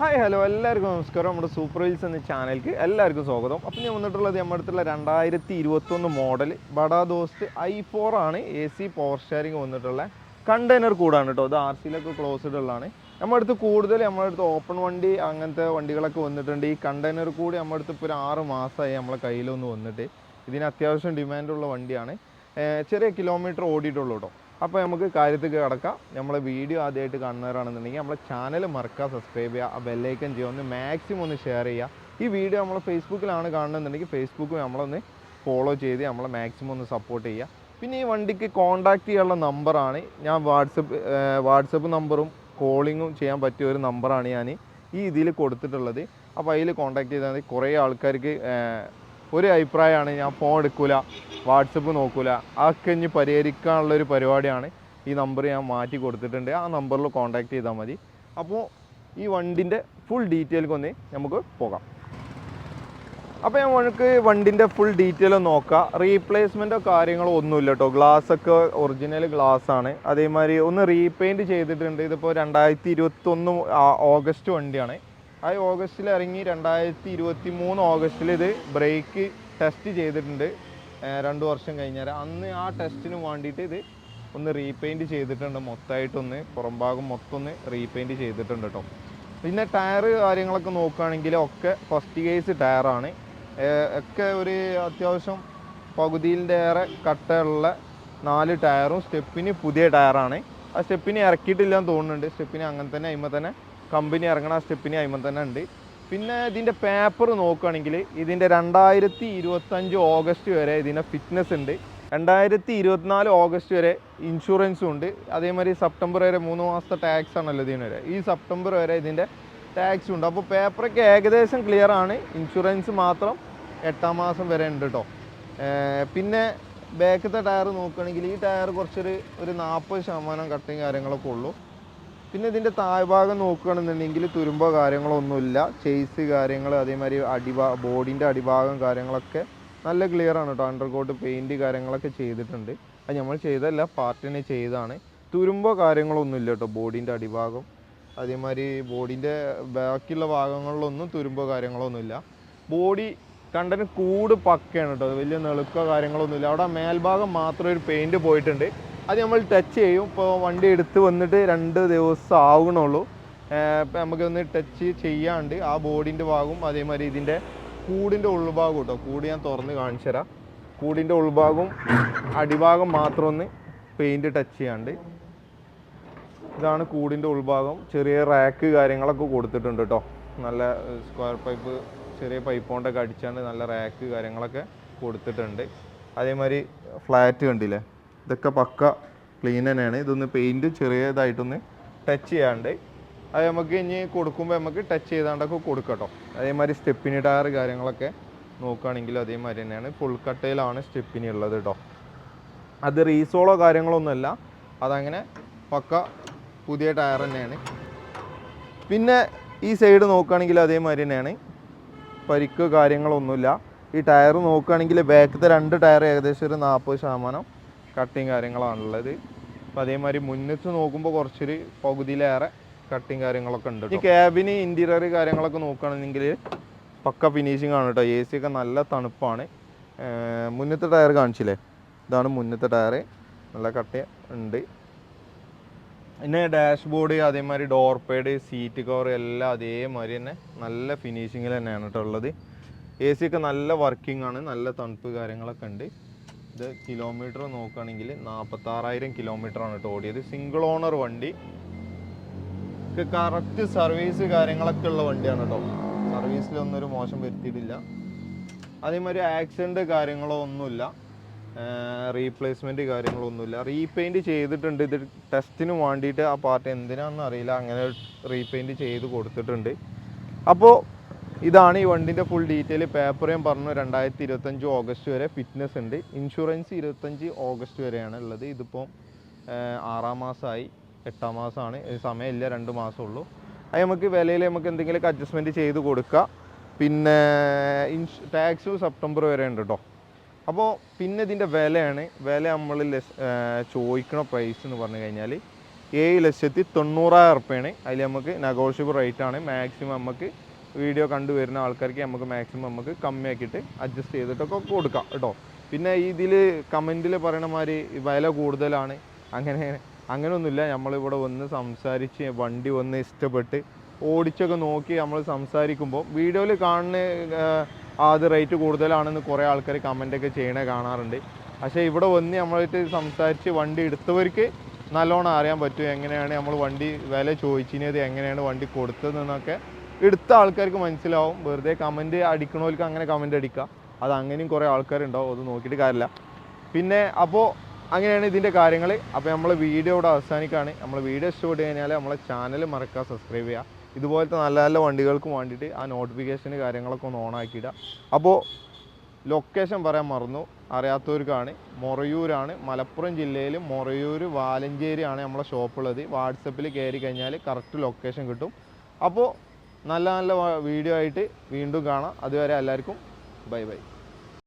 Hi hello എല്ലാവർക്കും നമസ്കാരം. നമ്മുടെ സൂപ്പർ വീൽസ് എന്ന ചാനലിലേക്ക് എല്ലാവർക്കും സ്വാഗതം. അപ്പം ഞാൻ വന്നിട്ടുള്ളത് നമ്മുടെ അടുത്തുള്ള രണ്ടായിരത്തി ഇരുപത്തൊന്ന് model Bada Dost I four ആണ്. എ സി പവർ ഷെയറിങ് വന്നിട്ടുള്ള കണ്ടെയ്നർ കൂടാണ് കേട്ടോ. ഇത് ആർ സിയിലൊക്കെ ക്ലോസ്ഡ് ഉള്ളതാണ്. നമ്മുടെ അടുത്ത് കൂടുതൽ നമ്മുടെ അടുത്ത് ഓപ്പൺ വണ്ടി അങ്ങനത്തെ വണ്ടികളൊക്കെ വന്നിട്ടുണ്ട്. ഈ കണ്ടെയ്നർ കൂടി നമ്മുടെ അടുത്ത് ഇപ്പോൾ ഒരു ആറ് മാസമായി നമ്മളെ കയ്യിലൊന്ന് വന്നിട്ട്. ഇതിന് അത്യാവശ്യം ഡിമാൻഡുള്ള വണ്ടിയാണ്. ചെറിയ കിലോമീറ്റർ ഓടിയിട്ടുള്ളൂ കേട്ടോ. അപ്പോൾ നമുക്ക് കാര്യത്തേക്ക് കിടക്കാം. നമ്മളെ വീഡിയോ ആദ്യമായിട്ട് കാണുന്നവരാണെന്നുണ്ടെങ്കിൽ നമ്മളെ ചാനൽ മറക്കുക സബ്സ്ക്രൈബ് ചെയ്യുക ആ ബെല്ലൈക്കൻ ചെയ്യുക ഒന്ന് മാക്സിമം ഒന്ന് ഷെയർ ചെയ്യുക. ഈ വീഡിയോ നമ്മൾ ഫേസ്ബുക്കിലാണ് കാണുന്നുണ്ടെങ്കിൽ ഫേസ്ബുക്ക് നമ്മളൊന്ന് ഫോളോ ചെയ്ത് നമ്മളെ മാക്സിമം ഒന്ന് സപ്പോർട്ട് ചെയ്യുക. പിന്നെ ഈ വണ്ടിക്ക് കോൺടാക്റ്റ് ചെയ്യാനുള്ള നമ്പറാണ് ഞാൻ വാട്സപ്പ് വാട്സപ്പ് നമ്പറും കോളിങ്ങും ചെയ്യാൻ പറ്റിയ ഒരു നമ്പറാണ് ഞാൻ ഈ ഇതിൽ കൊടുത്തിട്ടുള്ളത്. അപ്പോൾ അതിൽ കോൺടാക്ട് ചെയ്താൽ മതി. കുറേ ആൾക്കാർക്ക് ഒരു അഭിപ്രായമാണ് ഞാൻ ഫോൺ എടുക്കില്ല വാട്സപ്പ് നോക്കില്ല അതൊക്കെ ഇനി പരിഹരിക്കാനുള്ളൊരു പരിപാടിയാണ്. ഈ നമ്പർ ഞാൻ മാറ്റി കൊടുത്തിട്ടുണ്ട് ആ നമ്പറിൽ കോൺടാക്ട് ചെയ്താൽ മതി. അപ്പോൾ ഈ വണ്ടിന്റെ ഫുൾ ഡീറ്റെയിൽക്ക് ഒന്ന് നമുക്ക് പോകാം. അപ്പോൾ ഞാൻ നമുക്ക് വണ്ടിന്റെ ഫുൾ ഡീറ്റെയിൽ നോക്കാം. റീപ്ലേസ്മെന്റോ കാര്യങ്ങളോ ഒന്നുമില്ല കേട്ടോ ഗ്ലാസ്സൊക്കെ ഒറിജിനൽ ഗ്ലാസ് ആണ്. അതേമാതിരി ഒന്ന് റീപെയിന്റ് ചെയ്തിട്ടുണ്ട്. ഇതിപ്പോൾ രണ്ടായിരത്തി ഇരുപത്തൊന്ന് ഓഗസ്റ്റ് വണ്ടിയാണ്. ആ ഓഗസ്റ്റിൽ ഇറങ്ങി രണ്ടായിരത്തി ഇരുപത്തി മൂന്ന് ഓഗസ്റ്റിൽ ഇത് ബ്രേക്ക് ടെസ്റ്റ് ചെയ്തിട്ടുണ്ട്. രണ്ട് വർഷം കഴിഞ്ഞാൽ അന്ന് ആ ടെസ്റ്റിന് വേണ്ടിയിട്ട് ഇത് ഒന്ന് റീപെയിന്റ് ചെയ്തിട്ടുണ്ട്. മൊത്തമായിട്ടൊന്ന് പുറംഭാഗം മൊത്തം ഒന്ന് റീപെയിന്റ് ചെയ്തിട്ടുണ്ട് കേട്ടോ പിന്നെ ടയർ കാര്യങ്ങളൊക്കെ നോക്കുകയാണെങ്കിൽ ഒക്കെ ഫസ്റ്റ് കേസ് ടയറാണ് ഒക്കെ ഒരു അത്യാവശ്യം പകുതിയിന്റെ ഏറെ കട്ടയുള്ള നാല് ടയറും സ്റ്റെപ്പിന് പുതിയ ടയറാണ് ആ സ്റ്റെപ്പിന് ഇറക്കിയിട്ടില്ല എന്ന് തോന്നുന്നുണ്ട്. സ്റ്റെപ്പിന് അങ്ങനെ തന്നെ അതിമ്മ തന്നെ കമ്പനി ഇറങ്ങണ സ്റ്റെപ്പിന് അതിമ തന്നെ ഉണ്ട്. പിന്നെ ഇതിന്റെ പേപ്പർ നോക്കുകയാണെങ്കിൽ ഇതിന്റെ രണ്ടായിരത്തി ഇരുപത്തഞ്ച് ഓഗസ്റ്റ് വരെ ഇതിന്റെ ഫിറ്റ്നസ് ഉണ്ട്. രണ്ടായിരത്തി ഇരുപത്തിനാല് ഓഗസ്റ്റ് വരെ ഇൻഷുറൻസും ഉണ്ട്. അതേമാതിരി സെപ്റ്റംബർ വരെ മൂന്ന് മാസത്തെ ടാക്സ് ആണല്ലോ ഇതിന് വരെ. ഈ സെപ്റ്റംബർ വരെ ഇതിന്റെ ടാക്സ് ഉണ്ട്. അപ്പോൾ പേപ്പറൊക്കെ ഏകദേശം ക്ലിയർ ആണ്. ഇൻഷുറൻസ് മാത്രം എട്ടാം മാസം വരെ ഉണ്ട് കേട്ടോ പിന്നെ ബാക്കത്തെ ടയർ നോക്കുകയാണെങ്കിൽ ഈ ടയർ കുറച്ചൊരു ഒരു നാൽപ്പത് ശതമാനം കട്ടിങ് കാര്യങ്ങളൊക്കെ ഉള്ളൂ. പിന്നെ ഇതിന്റെ താഴ്ഭാഗം നോക്കുകയാണെന്നുണ്ടെങ്കിൽ തുരുമ്പോ കാര്യങ്ങളൊന്നുമില്ല. ചേസ് കാര്യങ്ങൾ അതേമാതിരി അടിഭാ ബോഡിന്റെ അടിഭാഗം കാര്യങ്ങളൊക്കെ നല്ല ക്ലിയർ ആണ് കേട്ടോ അണ്ടർകോട്ട് പെയിന്റ് കാര്യങ്ങളൊക്കെ ചെയ്തിട്ടുണ്ട്. അത് നമ്മൾ ചെയ്തല്ല പാർട്ടിനെ ചെയ്താണ്. തുരുമ്പോ കാര്യങ്ങളൊന്നുമില്ല കേട്ടോ ബോഡീന്റെ അടിഭാഗം. അതേമാതിരി ബോഡീന്റെ ബാക്കിയുള്ള ഭാഗങ്ങളിലൊന്നും തുരുമ്പോ കാര്യങ്ങളൊന്നുമില്ല. ബോഡി കണ്ടന് കൂട് പക്കയാണ് കേട്ടോ വലിയ നെളുക്കോ കാര്യങ്ങളൊന്നുമില്ല. അവിടെ മേൽഭാഗം മാത്രം ഒരു പെയിന്റ് പോയിട്ടുണ്ട്. അത് നമ്മൾ ടച്ച് ചെയ്യും. ഇപ്പോൾ വണ്ടി എടുത്ത് വന്നിട്ട് രണ്ട് ദിവസം ആവണുള്ളൂ. ഇപ്പം നമുക്കൊന്ന് ടച്ച് ചെയ്യാണ്ട് ആ ബോഡിന്റെ ഭാഗവും അതേമാതിരി ഇതിന്റെ കൂടിന്റെ ഉൾഭാഗം കേട്ടോ കൂട് ഞാൻ തുറന്ന് കാണിച്ചു തരാം കൂടിന്റെ ഉൾഭാഗവും അടിഭാഗം മാത്രം ഒന്ന് പെയിന്റ് ടച്ച് ചെയ്യാണ്ട്. ഇതാണ് കൂടിന്റെ ഉൾഭാഗം. ചെറിയ റാക്ക് കാര്യങ്ങളൊക്കെ കൊടുത്തിട്ടുണ്ട് കേട്ടോ നല്ല സ്ക്വയർ പൈപ്പ് ചെറിയ പൈപ്പ് കൊണ്ടൊക്കെ അടിച്ചാണ്ട് നല്ല റാക്ക് കാര്യങ്ങളൊക്കെ കൊടുത്തിട്ടുണ്ട്. അതേമാതിരി ഫ്ലാറ്റ് കണ്ടില്ലേ? ഇതൊക്കെ പക്ക ക്ലീൻ തന്നെയാണ്. ഇതൊന്ന് പെയിന്റ് ചെറിയതായിട്ടൊന്ന് ടച്ച് ചെയ്യാണ്ട് അത് നമുക്ക് ഇനി കൊടുക്കുമ്പോൾ നമുക്ക് ടച്ച് ചെയ്താണ്ടൊക്കെ കൊടുക്കട്ടോ. അതേമാതിരി സ്റ്റെപ്പിനി ടയർ കാര്യങ്ങളൊക്കെ നോക്കുകയാണെങ്കിൽ അതേമാതിരി തന്നെയാണ്. ഫുൾ കട്ടയിലാണ് സ്റ്റെപ്പിനി ഉള്ളത് കേട്ടോ അത് റീസോളോ കാര്യങ്ങളൊന്നുമല്ല അതങ്ങനെ പക്ക പുതിയ ടയർ തന്നെയാണ്. പിന്നെ ഈ സൈഡ് നോക്കുകയാണെങ്കിൽ അതേമാതിരി തന്നെയാണ്. പരിക്ക് കാര്യങ്ങളൊന്നുമില്ല. ഈ ടയർ നോക്കുകയാണെങ്കിൽ ബാക്കത്തെ രണ്ട് ടയർ ഏകദേശം ഒരു നാൽപ്പത് ശതമാനം കട്ടിങ് കാര്യങ്ങളാണുള്ളത്. അപ്പോൾ അതേമാതിരി മുന്നിച്ച് നോക്കുമ്പോൾ കുറച്ചൊരു പകുതിയിലേറെ കട്ടിങ് കാര്യങ്ങളൊക്കെ ഉണ്ട് ഈ ക്യാബിന് ഇന്റീരിയർ കാര്യങ്ങളൊക്കെ നോക്കുകയാണെങ്കിൽ പക്ക ഫിനിഷിംഗ് ആണ് കേട്ടോ എ സി ഒക്കെ നല്ല തണുപ്പാണ്. മുന്നത്തെ ടയർ കാണിച്ചില്ലേ? ഇതാണ് മുന്നത്തെ ടയർ നല്ല കട്ട ഉണ്ട്. പിന്നെ ഡാഷ്ബോർഡ് അതേമാതിരി ഡോർ പേഡ് സീറ്റ് കവർ എല്ലാം അതേമാതിരി തന്നെ നല്ല ഫിനിഷിങ്ങിൽ തന്നെയാണ് കേട്ടോ ഉള്ളത്. എ സി ഒക്കെ നല്ല വർക്കിംഗ് ആണ്. നല്ല തണുപ്പ് കാര്യങ്ങളൊക്കെ ഉണ്ട്. ഇത് കിലോമീറ്റർ നോക്കുകയാണെങ്കിൽ നാൽപ്പത്താറായിരം കിലോമീറ്റർ ആണ് കേട്ടോ ഓടിയത്. സിംഗിൾ ഓണർ വണ്ടി. കറക്റ്റ് സർവീസ് കാര്യങ്ങളൊക്കെ ഉള്ള വണ്ടിയാണ് കേട്ടോ. സർവീസിലൊന്നും ഒരു മോശം വരുത്തിയിട്ടില്ല. അതേമാതിരി ആക്സിഡന്റ് കാര്യങ്ങളോ ഒന്നുമില്ല. റീപ്ലേസ്മെന്റ് കാര്യങ്ങളൊന്നുമില്ല റീപെയിന്റ് ചെയ്തിട്ടുണ്ട്. ഇത് ടെസ്റ്റിന് വേണ്ടിയിട്ട് ആ പാർട്ട് എന്തിനാണെന്ന് അറിയില്ല. അങ്ങനെ റീപെയിന്റ് ചെയ്ത് കൊടുത്തിട്ടുണ്ട്. അപ്പോൾ ഇതാണ് ഈ വണ്ടിന്റെ ഫുൾ ഡീറ്റെയിൽ പേപ്പർ ഞാൻ പറഞ്ഞു രണ്ടായിരത്തി ഇരുപത്തഞ്ച് ഓഗസ്റ്റ് വരെ ഫിറ്റ്നസ് ഉണ്ട്. ഇൻഷുറൻസ് ഇരുപത്തഞ്ച് ഓഗസ്റ്റ് വരെയാണ് ഉള്ളത്. ഇതിപ്പോൾ ആറാം മാസമായി എട്ടാം മാസമാണ്. സമയമില്ല രണ്ട് മാസമേ ഉള്ളൂ അത് നമുക്ക് വിലയിൽ നമുക്ക് എന്തെങ്കിലും അഡ്ജസ്റ്റ്മെന്റ് ചെയ്ത് കൊടുക്കുക പിന്നെ ഇൻഷ് ടാക്സ് സെപ്റ്റംബർ വരെ ഉണ്ട് കേട്ടോ അപ്പോൾ പിന്നെ ഇതിന്റെ വിലയാണ്. വില നമ്മൾ ചോദിക്കണ പ്രൈസ് എന്ന് പറഞ്ഞു കഴിഞ്ഞാൽ ഏഴ് ലക്ഷത്തി തൊണ്ണൂറായിരം ഉറുപ്പ്യാണ്. അതിൽ നമുക്ക് നെഗോഷ്യബിൾ റേറ്റാണ് മാക്സിമം നമുക്ക് വീഡിയോ കണ്ടുവരുന്ന ആൾക്കാർക്ക് നമുക്ക് മാക്സിമം നമുക്ക് കമ്മിയാക്കിയിട്ട് അഡ്ജസ്റ്റ് ചെയ്തിട്ടൊക്കെ കൊടുക്കാം കേട്ടോ. പിന്നെ ഇതിൽ കമന്റിൽ പറയണ മാതിരി വില കൂടുതലാണ്. അങ്ങനെ അങ്ങനെയൊന്നുമില്ല നമ്മളിവിടെ വന്ന് സംസാരിച്ച് വണ്ടി വന്ന് ഇഷ്ടപ്പെട്ട് ഓടിച്ചൊക്കെ നോക്കി നമ്മൾ സംസാരിക്കുമ്പോൾ വീഡിയോയിൽ കാണുന്ന അത് റേറ്റ് കൂടുതലാണെന്ന് കുറേ ആൾക്കാർ കമന്റൊക്കെ ചെയ്യണേ കാണാറുണ്ട്. പക്ഷേ ഇവിടെ വന്ന് നമ്മളായിട്ട് സംസാരിച്ച് വണ്ടി എടുത്തവർക്ക് നല്ലോണം അറിയാൻ പറ്റും എങ്ങനെയാണ് നമ്മൾ വണ്ടി വില ചോദിച്ചിനത് എങ്ങനെയാണ് വണ്ടി കൊടുത്തതെന്നൊക്കെ എടുത്ത ആൾക്കാർക്ക് മനസ്സിലാവും. വെറുതെ കമന്റ് അടിക്കണവർക്ക് അങ്ങനെ കമന്റ് അടിക്കുക അത് അങ്ങനെയും കുറേ ആൾക്കാരുണ്ടാവും. അത് നോക്കിയിട്ട് കാര്യമില്ല. പിന്നെ അപ്പോൾ അങ്ങനെയാണ് ഇതിന്റെ കാര്യങ്ങൾ അപ്പോൾ നമ്മൾ വീഡിയോ ഇവിടെ അവസാനിക്കുകയാണ് നമ്മൾ വീഡിയോ ഇഷ്ടപ്പെട്ട് കഴിഞ്ഞാൽ നമ്മളെ ചാനൽ മറക്കുക സബ്സ്ക്രൈബ് ചെയ്യുക. ഇതുപോലത്തെ നല്ല നല്ല വണ്ടികൾക്ക് വേണ്ടിയിട്ട് ആ നോട്ടിഫിക്കേഷൻ കാര്യങ്ങളൊക്കെ ഒന്ന് ഓൺ ആക്കിയിടുക അപ്പോൾ ലൊക്കേഷൻ പറയാൻ മറന്നു. അറിയാത്തവർക്കാണ്. മൊറയൂരാണ്. മലപ്പുറം ജില്ലയിൽ മൊറയൂർ വാലഞ്ചേരിയാണ് നമ്മളെ ഷോപ്പുള്ളത് വാട്സപ്പിൽ കയറി കഴിഞ്ഞാൽ കറക്റ്റ് ലൊക്കേഷൻ കിട്ടും. അപ്പോൾ നല്ല നല്ല വീഡിയോ ആയിട്ട് വീണ്ടും കാണാം. അതുവരെ എല്ലാവർക്കും ബൈ ബൈ.